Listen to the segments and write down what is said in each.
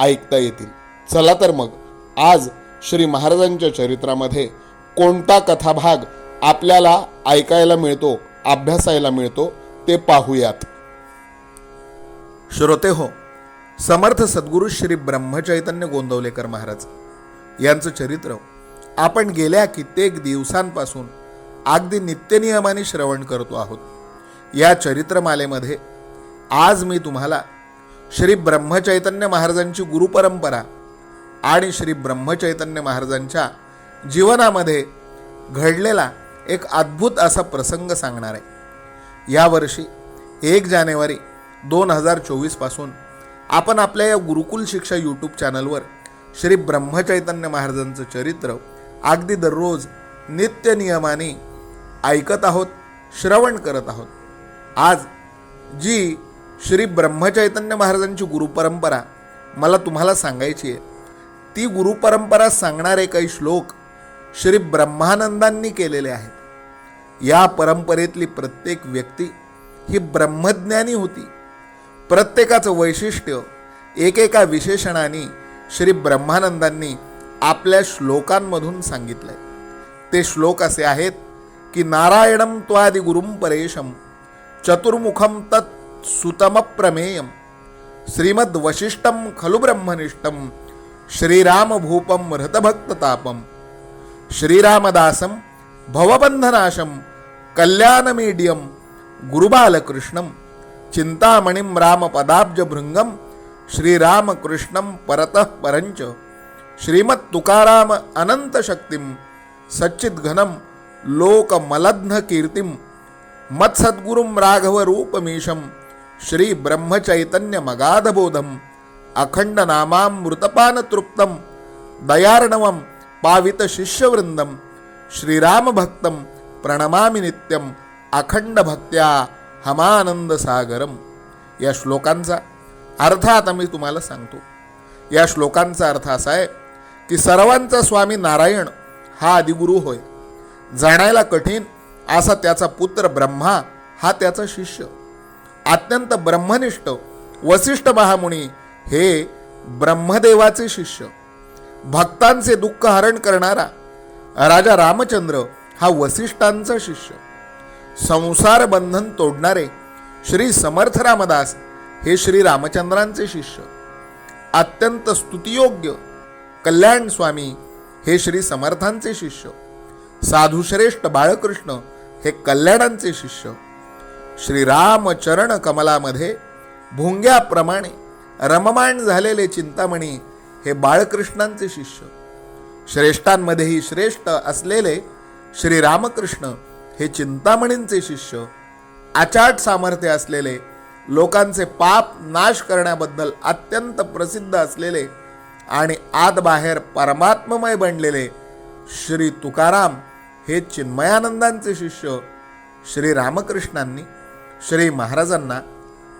ऐकता येतील. चला तर मग आज श्री महाराजांच्या चरित्रामध्ये कोणता कथाभाग आपल्याला ऐकायला मिळतो अभ्यासायला मिळतो ते पाहूयात. श्रोते हो समर्थ सद्गुरू श्री ब्रह्मचैतन्य गोंदवलेकर महाराज यांचं चरित्र आपण गेल्या कित्येक दिवसांपासून अगदी नित्यनियमाने श्रवण करतो आहोत. या चरित्रमालेमध्ये आज मी तुम्हाला श्री ब्रह्मचैतन्य महाराजांची गुरुपरंपरा आणि श्री ब्रह्मचैतन्य महाराजांच्या जीवनामध्ये घडलेला एक अद्भुत असा प्रसंग सांगणार आहे. यावर्षी एक जानेवारी दोन हजार चोवीसपासून आपण आपल्या या गुरुकुल शिक्षा यूट्यूब चॅनलवर श्री ब्रह्मचैतन्य महाराजांचं चरित्र अगदी दररोज नित्य नियमाने ऐकत आहोत श्रवण करत आहोत. आज जी श्री ब्रह्मचैतन्य महाराजांची गुरुपरंपरा मला तुम्हाला सांगायची आहे. ती गुरुपरंपरा सांगणारे काही श्लोक श्री ब्रह्मानंदांनी केलेले आहेत. या परंपरेतली प्रत्येक व्यक्ती ही ब्रह्मज्ञानी होती. प्रत्येकाचं वैशिष्ट्य एकेका विशेषणाने श्री ब्रह्मानंदांनी आपल्या श्लोकांमधून सांगितलंय. ते श्लोक असे आहेत की नारायणम त्वादि गुरुम परेशम चतुर्मुखम तत् सुतमप्रमेयं श्रीमद वशिष्ठम खलु ब्रह्मनिष्ठम। श्रीरामभूपं हृतभक्ततापम। श्रीरामदासम भवबंधनाशम कल्याणमीडियम गुरुबालकृष्णम। चिन्तामणिं रामपदाब्जभृङ्गं श्रीरामकृष्णं परतः परञ्च। श्रीमत्तुकाराम अनन्तशक्तिं सच्चिद्घनं लोकमलघ्नकीर्तिं मत्सद्गुरुं राघवरूपमीशं श्रीब्रह्मचैतन्यमगाधबोधम् अखण्डनामामृतपानतृप्तं दयार्णवं पावितशिष्यवृन्दं श्रीरामभक्तं प्रणमामि नित्यं अखंडभक्त्या हमानंद सागरम या श्लोकांचा अर्थ आता मी तुम्हाला सांगतो। या श्लोकांचा अर्थ असा आहे की सर्वांचा स्वामी नारायण हा आदिगुरू होय। जाणायला कठीण असा त्याचा पुत्र ब्रह्मा हा त्याचा शिष्य। अत्यंत ब्रह्मनिष्ठ वसिष्ठ महामुनी हे ब्रह्मदेवाचे शिष्य. भक्तांचे दुःख हरण करणारा राजा रामचंद्र हा वसिष्ठांचा शिष्य. संसार बंधन तोडणारे श्री समर्थ रामदास हे श्री रामचंद्रांचे शिष्य. अत्यंत स्तुतियोग्य कल्याण स्वामी हे श्री समर्थांचे शिष्य. साधुश्रेष्ठ बाळकृष्ण हे कल्याणांचे शिष्य. श्रीरामचरण कमलामध्ये भुंग्याप्रमाणे रममाण झालेले चिंतामणी हे बाळकृष्णांचे शिष्य. श्रेष्ठांमध्येही श्रेष्ठ असलेले श्री रामकृष्ण हे चिंतामणींचे शिष्य. आचाट सामर्थ्य असलेले लोकांचे पाप नाश करण्याबद्दल अत्यंत प्रसिद्ध असलेले आणि आतबाहेर परमात्ममय बनलेले श्री तुकाराम हे चिन्मयानंदांचे शिष्य श्री रामकृष्णांनी श्री महाराजांना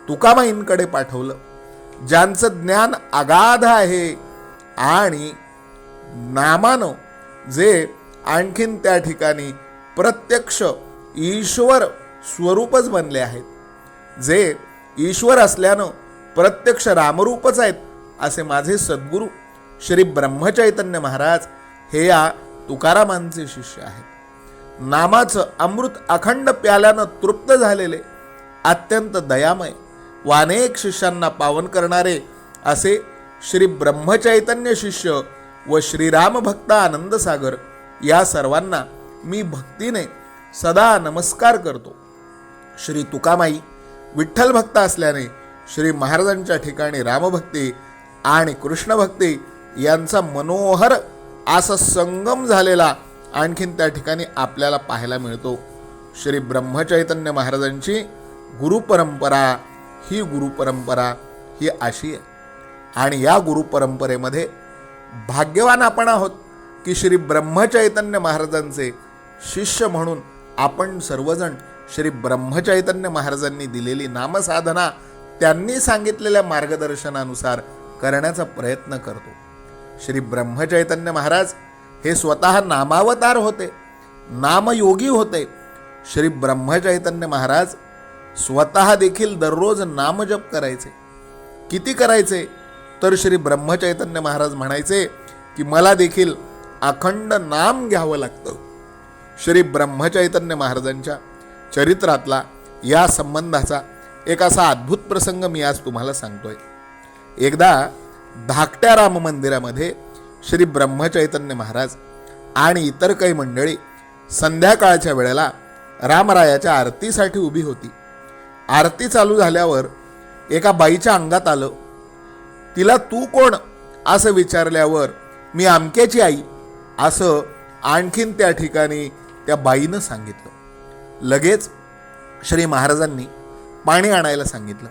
तुकाबाईंकडे पाठवलं ज्यांचं ज्ञान अगाध आहे आणि नामानं जे आणखीन त्या ठिकाणी प्रत्यक्ष ईश्वर स्वरूपच बनले आहेत जे ईश्वर असल्यानं प्रत्यक्ष रामरूपच आहेत असे माझे सद्गुरू श्री ब्रह्मचैतन्य महाराज हे या तुकारामांचे शिष्य आहेत. नामाचं अमृत अखंड प्याल्यानं तृप्त झालेले अत्यंत दयामय व अनेक शिष्यांना पावन करणारे असे श्री ब्रह्मचैतन्य शिष्य व श्रीराम भक्त आनंदसागर या सर्वांना मी भक्तीने सदा नमस्कार करतो. श्री तुकामाई विठ्ठल भक्त असल्याने श्री महाराजांच्या ठिकाणी रामभक्ती आणि कृष्णभक्ती यांचा मनोहर असा संगम झालेला आणखीन त्या ठिकाणी आपल्याला पाहायला मिळतो. श्री ब्रह्मचैतन्य महाराजांची गुरुपरंपरा ही गुरुपरंपरा ही अशी आहे. आणि या गुरुपरंपरेमध्ये भाग्यवान आपण आहोत की श्री ब्रह्मचैतन्य महाराजांचे शिष्य म्हणून आपण सर्वजण श्री ब्रह्मचैतन्य महाराजांनी दिलेली नामसाधना त्यांनी सांगितलेल्या मार्गदर्शनानुसार करण्याचा प्रयत्न करतो. श्री ब्रह्मचैतन्य महाराज हे स्वतः नामावतार होते नामयोगी होते. श्री ब्रह्मचैतन्य महाराज स्वतः देखील दररोज नामजप करायचे. किती करायचे? तर श्री ब्रह्मचैतन्य महाराज म्हणायचे की मला देखील अखंड नाम घ्यावं लागतं. श्री ब्रह्मचैतन्य महाराजांच्या चरित्रातला या संबंधाचा एक असा अद्भुत प्रसंग मी आज तुम्हाला सांगतोय. एकदा धाकट्या राम मंदिरामध्ये श्री ब्रह्मचैतन्य महाराज आणि इतर काही मंडळी संध्याकाळच्या वेळेला रामरायाच्या आरतीसाठी उभी होती. आरती चालू झाल्यावर एका बाईच्या अंगात आलं तिला तू कोण? असं विचारल्यावर मी अमक्याची आई. असं आणखीन त्या ठिकाणी त्या बाईनं सांगितलं. लगेच श्री महाराजांनी पाणी आणायला सांगितलं.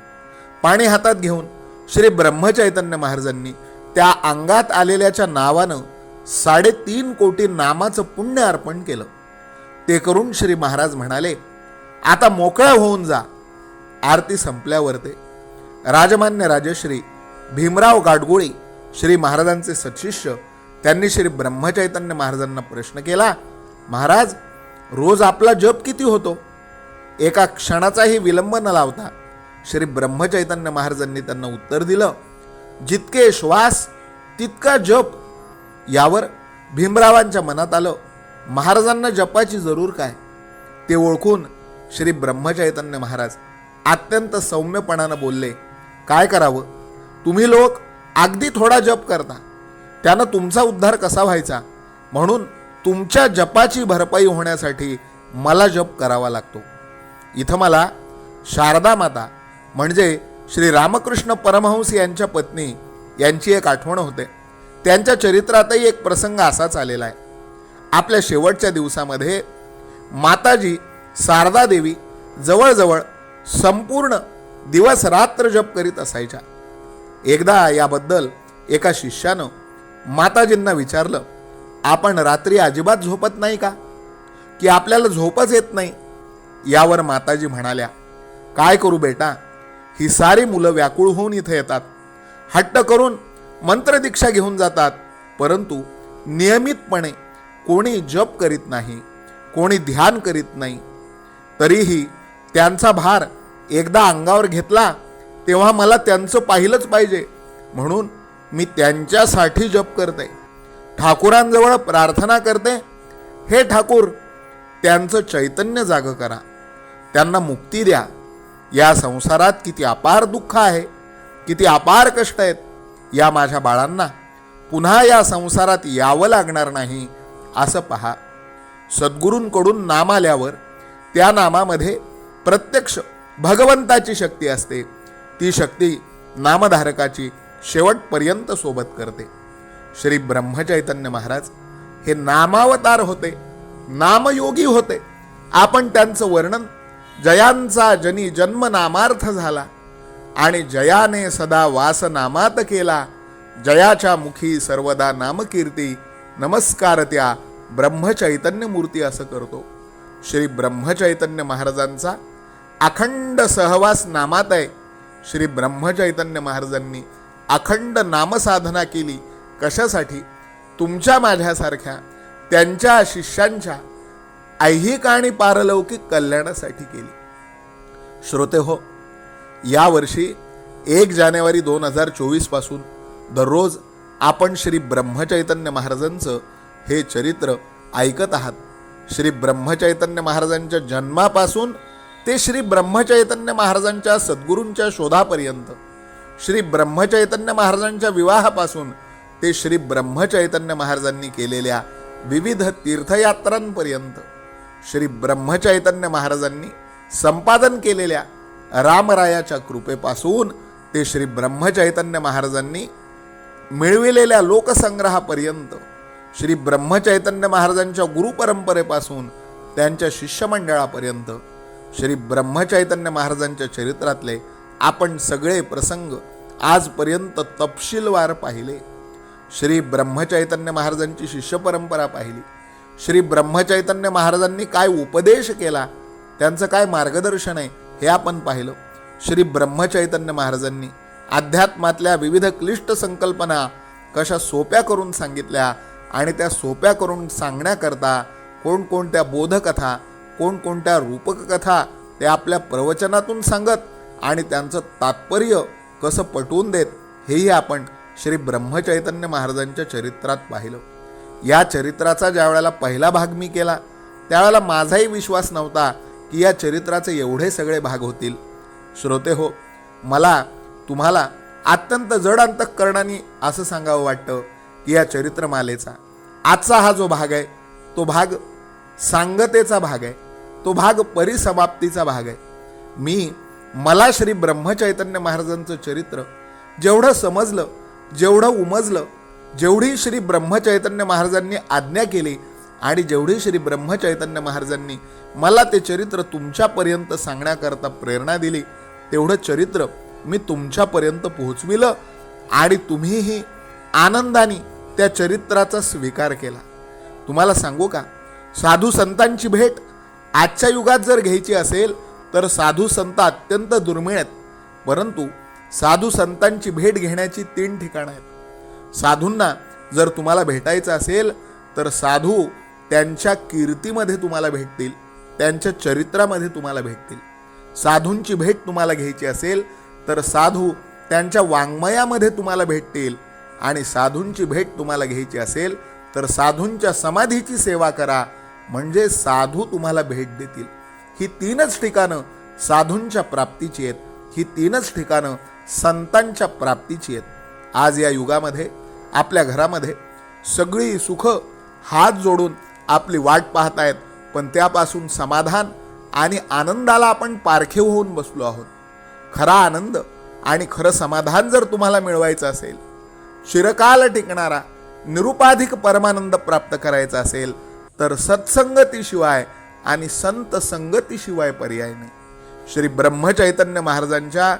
पाणी हातात घेऊन श्री ब्रह्मचैतन्य महाराजांनी त्या अंगात आलेल्याच्या नावानं साडेतीन कोटी नामाचं पुण्य अर्पण केलं. ते करून श्री महाराज म्हणाले आता मोकळा होऊन जा. आरती संपल्यावर ते राजमान्य राजश्री भीमराव गाडगोळी श्री महाराजांचे सशिष्य त्यांनी श्री ब्रह्मचैतन्य महाराजांना प्रश्न केला महाराज रोज आपला जप किती होतो? एका क्षणाचाही विलंब न लावता श्री ब्रह्मचैतन्य महाराजांनी त्यांना उत्तर दिलं जितके श्वास तितका जप. यावर भीमरावांच्या मनात आलं महाराजांना जपाची जरूर काय? ते ओळखून श्री ब्रह्मचैतन्य महाराज अत्यंत सौम्यपणानं बोलले काय करावं? तुम्ही लोक अगदी थोडा जप करता. त्यानं तुमचा उद्धार कसा व्हायचा? म्हणून तुमच्या जपाची भरपाई होण्यासाठी मला जप करावा लागतो. इथं मला शारदा माता म्हणजे श्री रामकृष्ण परमहंस यांच्या पत्नी यांची एक आठवण होते. त्यांच्या चरित्रातही एक प्रसंग असाच आलेला आहे. आपल्या शेवटच्या दिवसामध्ये माताजी शारदा देवी जवळजवळ संपूर्ण दिवस रात्र जप करीत असायच्या. एकदा याबद्दल एका शिष्यानं माताजींना विचारलं आपण रात्री अजिबात झोपत नाही का? की आपल्याला झोपच येत नाही? यावर माताजी म्हणाल्या काय करू बेटा? ही सारी मुलं व्याकुळ होऊन इथे येतात. हट्ट करून मंत्रदीक्षा घेऊन जातात. परंतु नियमितपणे कोणी जप करीत नाही कोणी ध्यान करीत नाही तरीही त्यांचा भार एकदा अंगावर घेतला तेव्हा मला त्यांचं पाहिलंच पाहिजे. म्हणून मी त्यांच्यासाठी जप करते. ठाकूरांजवळ प्रार्थना करते हे ठाकूर त्यांचं चैतन्य जाग करा. त्यांना मुक्ती द्या. या संसारात किती अपार दुःख आहे किती अपार कष्ट आहेत. या माझ्या बाळांना पुन्हा या संसारात यावं लागणार नाही असं पहा. सद्गुरूंकडून नाम आल्यावर त्या नामामध्ये प्रत्यक्ष भगवंताची शक्ती असते. ती शक्ती नामधारकाची शेवटपर्यंत सोबत करते. श्री ब्रह्मचैतन्य महाराज हे नामावतार होते. नामयोगी होते. आपण त्यांचं वर्णन जयांचा जनी जन्म नामार्थ झाला आणि जयाने सदा वास नामात केला. जयाच्या मुखी सर्वदा नामकीर्ती नमस्कार त्या ब्रह्मचैतन्य मूर्ती असं करतो. श्री ब्रह्मचैतन्य महाराजांचा अखंड सहवास नामात आहे. श्री ब्रह्मचैतन्य महाराजांनी अखंड नामसाधना केली. कशासाठी? तुमच्या माझ्यासारख्या त्यांच्या शिष्यांच्या ऐहिक आणि पारलौकिक कल्याणासाठी केली. श्रोते हो यावर्षी एक जानेवारी दोन हजार चोवीसपासून दररोज आपण श्री ब्रह्मचैतन्य महाराजांचं हे चरित्र ऐकत आहात. श्री ब्रह्मचैतन्य महाराजांच्या जन्मापासून ते श्री ब्रह्मचैतन्य महाराजांच्या सद्गुरूंच्या शोधापर्यंत श्री ब्रह्मचैतन्य महाराजांच्या विवाहापासून ते श्री ब्रह्मचैतन्य महाराजांनी केलेल्या विविध तीर्थयात्रांपर्यंत श्री ब्रह्मचैतन्य महाराजांनी संपादन केलेल्या रामरायाच्या कृपेपासून ते श्री ब्रह्मचैतन्य महाराजांनी मिळविलेल्या लोकसंग्रहापर्यंत श्री ब्रह्मचैतन्य महाराजांच्या गुरुपरंपरेपासून त्यांच्या शिष्यमंडळापर्यंत श्री ब्रह्मचैतन्य महाराजांच्या चरित्रातले आपण सगळे प्रसंग आजपर्यंत तपशीलवार पाहिले. श्री ब्रह्मचैतन्य महाराजांची शिष्य परंपरा पाहिली. श्री ब्रह्मचैतन्य महाराजांनी काय उपदेश केला? त्यांचं काय मार्गदर्शन आहे? हे आपण पाहिलं. श्री ब्रह्मचैतन्य महाराजांनी अध्यात्मातल्या विविध क्लिष्ट संकल्पना कशा सोप्या करून सांगितल्या आणि त्या सोप्या करून सांगण्याकरता कोणकोणत्या बोधकथा कोणकोणत्या रूपककथा ते आपल्या प्रवचनातून सांगत आणि त्यांचं तात्पर्य कसं पटवून देत हेही आपण श्री ब्रह्मचैतन्य महाराजांच्या चरित्रात पाहिलं. या चरित्राचा ज्यावेळेला पहिला भाग मी केला त्यावेळेला माझाही विश्वास नव्हता की या चरित्राचे एवढे सगळे भाग होतील. श्रोते हो मला तुम्हाला अत्यंत जड अंतःकरणाने असं सांगावं वाटतं की या चरित्रमालेचा आजचा हा जो भाग आहे तो भाग सांगतेचा भाग आहे. तो भाग परिसमाप्तीचा भाग आहे. मी मला श्री ब्रह्मचैतन्य महाराजांचं चरित्र जेवढं समजलं जेवढं उमजलं जेवढी श्री ब्रह्मचैतन्य महाराजांनी आज्ञा केली आणि जेवढी श्री ब्रह्मचैतन्य महाराजांनी मला ते चरित्र तुमच्यापर्यंत सांगण्याकरता प्रेरणा दिली तेवढं चरित्र मी तुमच्यापर्यंत पोहोचविलं आणि तुम्हीही आनंदाने त्या चरित्राचा स्वीकार केला. तुम्हाला सांगू का? साधू संतांची भेट आजच्या युगात जर घ्यायची असेल तर साधू संत अत्यंत दुर्मिळ आहेत. परंतु साधू संतांची भेट घेण्याची तीन ठिकाणं आहेत. साधूंना जर तुम्हाला भेटायचं असेल तर साधू त्यांच्या कीर्तीमध्ये तुम्हाला भेटतील त्यांच्या चरित्रामध्ये तुम्हाला भेटतील. साधूंची भेट तुम्हाला घ्यायची असेल तर साधू त्यांच्या वाङ्मयामध्ये तुम्हाला भेटतील आणि साधूंची भेट तुम्हाला घ्यायची असेल तर साधूंच्या समाधीची सेवा करा म्हणजे साधू तुम्हाला भेट देतील. ही तीनच ठिकाणं साधूंच्या प्राप्तीची आहेत. ही तीनच ठिकाणं संतांच्या प्राप्तीची आहेत. आज या युगामध्ये आपल्या घरामध्ये सगळी सुख हात जोडून आपली वाट पाहतायत पण त्यापासून समाधान आणि आनंदाला आपण पारखे होऊन बसलो आहोत. खरा आनंद आणि खरं समाधान जर तुम्हाला मिळवायचं असेल चिरकाल टिकणारा निरुपाधिक परमानंद प्राप्त करायचा असेल तर सत्संगतीशिवाय आणि संत संगतीशिवाय पर्याय नाही. श्री ब्रह्मचैतन्य महाराजांच्या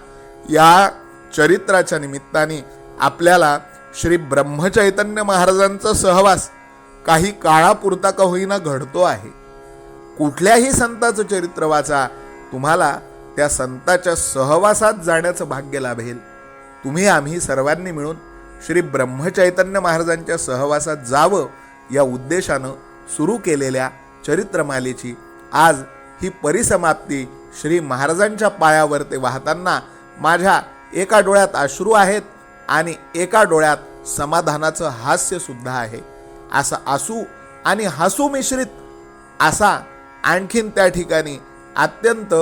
या चरित्राच्या निमित्ताने आपल्याला श्री ब्रह्मचैतन्य महाराजांचा सहवास काही काळापुरता का होईना घडतो आहे. कुठल्याही संताचं चरित्र वाचा तुम्हाला त्या संताच्या सहवासात जाण्याचं भाग्य लाभेल. तुम्ही आम्ही सर्वांनी मिळून श्री ब्रह्मचैतन्य महाराजांच्या सहवासात जावं या उद्देशानं सुरू केलेल्या चरित्रमालेची आज ही परिसमाप्ती श्री महाराजांच्या पायावर ते वाहताना माझ्या एका डोळ्यात अश्रू आहेत आणि एका डोळ्यात समाधानाचं हास्यसुद्धा आहे. असा आसू आणि हसू मिश्रित असा आणखीन त्या ठिकाणी अत्यंत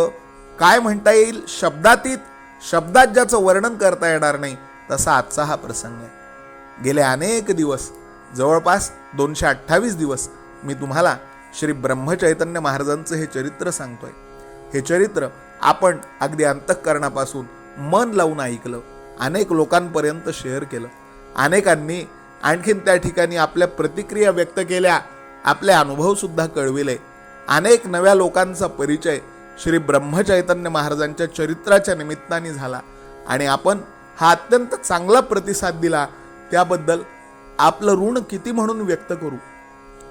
काय म्हणता येईल? शब्दातीत शब्दात ज्याचं वर्णन करता येणार नाही तसा आजचा हा प्रसंग आहे. गेले अनेक दिवस जवळपास दोनशे अठ्ठावीस दिवस मी तुम्हाला श्री ब्रह्मचैतन्य महाराजांचं हे चरित्र सांगतोय. हे चरित्र आपण अगदी अंतःकरणापासून मन लावून ऐकलं अनेक लोकांपर्यंत शेअर केलं. अनेकांनी आणखीन त्या ठिकाणी आपल्या प्रतिक्रिया व्यक्त केल्या आपले अनुभवसुद्धा कळविले. अनेक नव्या लोकांचा परिचय श्री ब्रह्मचैतन्य महाराजांच्या चरित्राच्या निमित्ताने झाला आणि आपण हा अत्यंत चांगला प्रतिसाद दिला. त्याबद्दल आपलं ऋण किती म्हणून व्यक्त करू?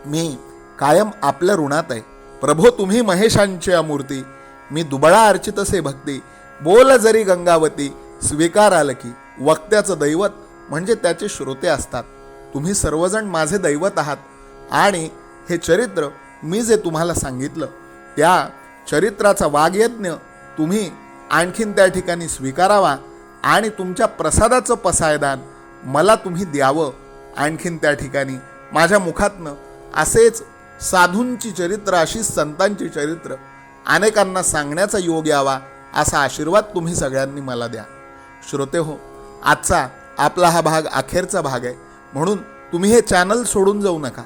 मी कायम आपल्या ऋणात आहे. प्रभो तुम्ही महेशांची अमूर्ती. मी दुबळा अर्चित असे भक्ती. बोल जरी गंगावती स्वीकार आलं की वक्त्याचं दैवत म्हणजे त्याचे श्रोते असतात. तुम्ही सर्वजण माझे दैवत आहात. आणि हे चरित्र मी जे तुम्हाला सांगितलं त्या चरित्राचा वाग्यज्ञ तुम्ही आणखीन त्या ठिकाणी स्वीकारावा आणि तुमच्या प्रसादाचं पसायदान मला तुम्ही द्यावं. आणखीन त्या ठिकाणी माझ्या मुखातनं असेच साधूंची चरित्र अशी संतांची चरित्र अनेकांना सांगण्याचा योग यावा असा आशीर्वाद तुम्ही सगळ्यांनी मला द्या. श्रोते हो आजचा आपला हा भाग अखेरचा भाग आहे. म्हणून तुम्ही हे चॅनल सोडून जाऊ नका.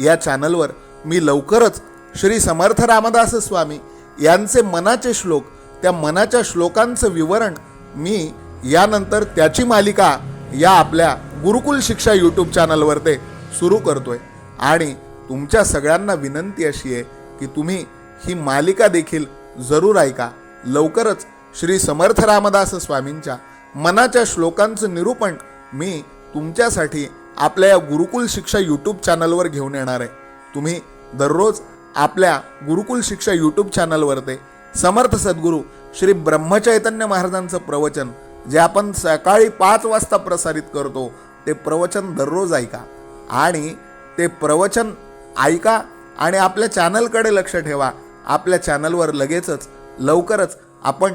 या चॅनलवर मी लवकरच श्री समर्थ रामदास स्वामी यांचे मनाचे श्लोक त्या मनाच्या श्लोकांचं विवरण मी यानंतर त्याची मालिका या आपल्या गुरुकुल शिक्षा यूट्यूब चॅनलवर ते सुरू करतोय. आणि तुमच्या सगळ्यांना विनंती अशी आहे की तुम्ही ही मालिका देखील जरूर ऐका. लवकरच श्री समर्थ रामदास स्वामींच्या मनाच्या श्लोकांचं निरूपण मी तुमच्यासाठी आपल्या या गुरुकुल शिक्षा यूट्यूब चॅनलवर घेऊन येणार आहे. तुम्ही दररोज आपल्या गुरुकुल शिक्षा यूट्यूब चॅनलवर ते समर्थ सद्गुरू श्री ब्रह्मचैतन्य महाराजांचं प्रवचन जे आपण सकाळी पाच वाजता प्रसारित करतो ते प्रवचन दररोज ऐका. आणि ते प्रवचन ऐका आणि आपल्या चॅनलकडे लक्ष ठेवा. आपल्या चॅनलवर लगेचच लवकरच आपण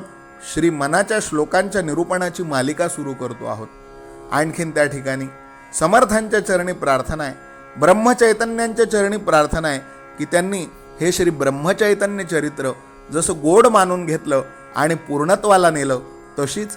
श्री मनाच्या श्लोकांच्या निरूपणाची मालिका सुरू करतो आहोत. आणखीन त्या ठिकाणी समर्थांच्या चरणी प्रार्थना आहे. ब्रह्मचैतन्यांच्या चरणी प्रार्थना आहे की त्यांनी हे श्री ब्रह्मचैतन्य चरित्र जसं गोड मानून घेतलं आणि पूर्णत्वाला नेलं तशीच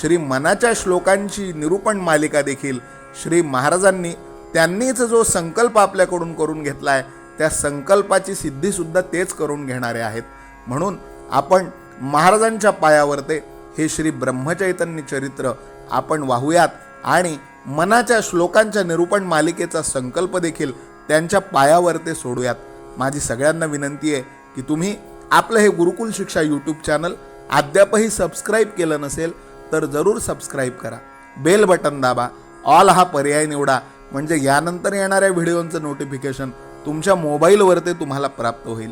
श्री मनाच्या श्लोकांची निरूपण मालिका देखील श्री महाराजांनी त्यांनीच जो संकल्प आपल्याकडून करून घेतला आहे त्या संकल्पाची सिद्धीसुद्धा तेच करून घेणारे आहेत. म्हणून आपण महाराजांच्या पायावर ते हे श्री ब्रह्मचैतन्य चरित्र आपण वाहूयात आणि मनाच्या श्लोकांच्या निरूपण मालिकेचा संकल्प देखील त्यांच्या पायावर ते सोडूयात. माझी सगळ्यांना विनंती आहे की तुम्ही आपलं हे गुरुकुल शिक्षा यूट्यूब चॅनल अद्यापही सबस्क्राईब केलं नसेल तर जरूर सबस्क्राईब करा. बेल बटन दाबा. ऑल हा पर्याय निवडा. म्हणजे यानंतर येणाऱ्या व्हिडिओंचं नोटिफिकेशन तुमच्या मोबाईलवरती तुम्हाला प्राप्त होईल.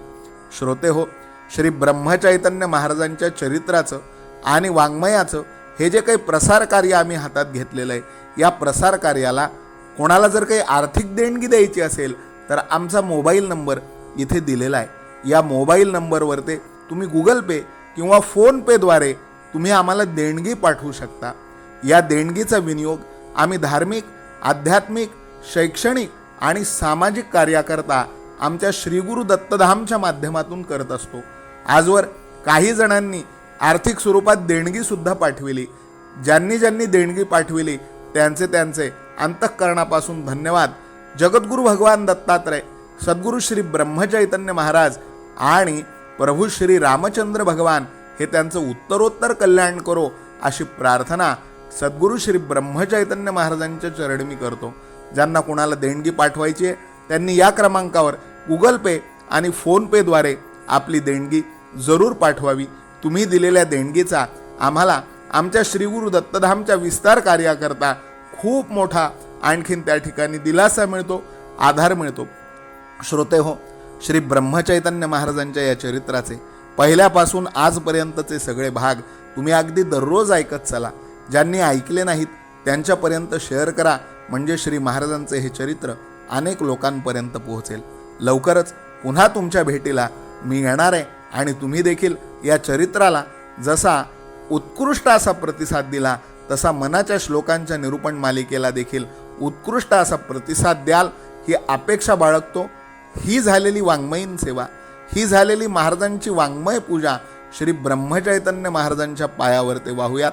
श्रोते हो श्री ब्रह्मचैतन्य महाराजांच्या चरित्राचं आणि वाङ्मयाचं हे जे काही प्रसार कार्य आम्ही हातात घेतलेलं आहे या प्रसार कार्याला कोणाला जर काही आर्थिक देणगी द्यायची असेल तर आमचा मोबाईल नंबर इथे दिलेला आहे. या मोबाईल नंबरवरती तुम्ही गुगल पे किंवा फोनपेद्वारे तुम्ही आम्हाला देणगी पाठवू शकता. या देणगीचा विनियोग आम्ही धार्मिक आध्यात्मिक शैक्षणिक आणि सामाजिक कार्याकरता आमच्या श्रीगुरु दत्तधामच्या माध्यमातून करत असतो. आजवर काही जणांनी आर्थिक स्वरूपात देणगीसुद्धा पाठविली. ज्यांनी ज्यांनी देणगी पाठविली त्यांचे त्यांचे अंतःकरणापासून धन्यवाद. जगद्गुरू भगवान दत्तात्रय सद्गुरू श्री ब्रह्मचैतन्य महाराज आणि प्रभू श्री रामचंद्र भगवान हे त्यांचं उत्तरोत्तर कल्याण करो अशी प्रार्थना सद्गुरू श्री ब्रह्मचैतन्य महाराजांच्या चरणी मी करतो. ज्यांना कोणाला देणगी पाठवायची आहे त्यांनी या क्रमांकावर गुगल पे आणि फोनपेद्वारे आपली देणगी जरूर पाठवावी. तुम्ही दिलेल्या देणगीचा आम्हाला आमच्या श्रीगुरु दत्तधामच्या विस्तार कार्याकरता खूप मोठा आणखीन त्या ठिकाणी दिलासा मिळतो आधार मिळतो. श्रोते हो श्री ब्रह्मचैतन्य महाराजांच्या या चरित्राचे पहिल्यापासून आजपर्यंतचे सगळे भाग तुम्ही अगदी दररोज ऐकत चला. ज्यांनी ऐकले नाहीत त्यांच्यापर्यंत शेअर करा. म्हणजे श्री महाराजांचे हे चरित्र अनेक लोकांपर्यंत पोहोचेल. लवकरच पुन्हा तुमच्या भेटीला मी येणार आहे आणि तुम्ही देखील या चरित्राला जसा उत्कृष्ट असा प्रतिसाद दिला तसा मनाच्या श्लोकांच्या निरूपण मालिकेला देखील उत्कृष्ट असा प्रतिसाद द्याल ही अपेक्षा बाळगतो. ही झालेली वाङ्मयीन सेवा ही झालेली महाराजांची वाङ्मय पूजा श्री ब्रह्मचैतन्य महाराजांच्या पायावर ते वाहूयात.